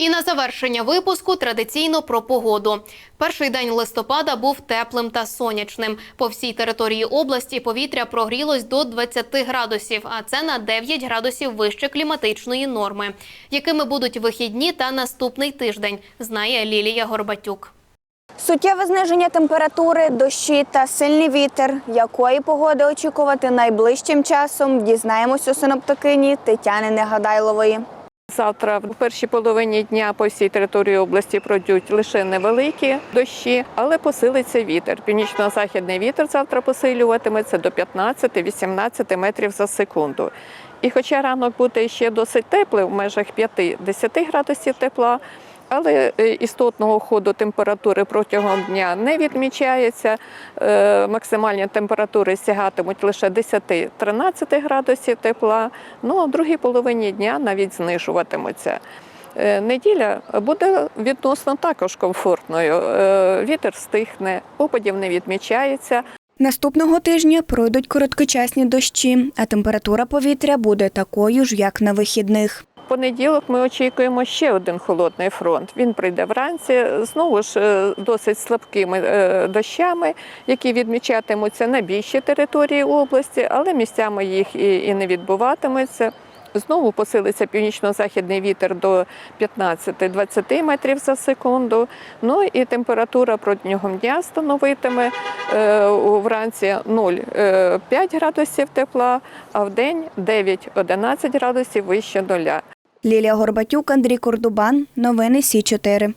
І на завершення випуску традиційно про погоду. Перший день листопада був теплим та сонячним. По всій території області повітря прогрілось до 20 градусів, а це на 9 градусів вище кліматичної норми. Якими будуть вихідні та наступний тиждень, знає Лілія Горбатюк. Суттєве зниження температури, дощі та сильний вітер. Якої погоди очікувати найближчим часом? Дізнаємось у синоптикині Тетяни Негадайлової. Завтра в першій половині дня по всій території області пройдуть лише невеликі дощі, але посилиться вітер. Північно-західний вітер завтра посилюватиметься до 15-18 метрів за секунду. І хоча ранок буде ще досить теплий, в межах 5-10 градусів тепла, але е, істотного ходу температури протягом дня не відмічається. Е, Максимальні температури сягатимуть лише 10-13 градусів тепла. Ну а в другій половині дня навіть знижуватимуться. Е, Неділя буде відносно також комфортною. Вітер стихне, опадів не відмічається. Наступного тижня пройдуть короткочасні дощі, а температура повітря буде такою ж, як на вихідних. Понеділок ми очікуємо ще один холодний фронт. Він прийде вранці знову ж е, досить слабкими е, дощами, які відмічатимуться на більшій території області, але місцями їх і, і не відбуватиметься. Знову посилиться північно-західний вітер до 15-20 метрів за секунду. Ну і температура протягом дня становитиме е, вранці 0,5 градусів тепла, а в день 9-11 градусів вище нуля. Лілія Горбатюк, Андрій Кордубан. Новини Сі 4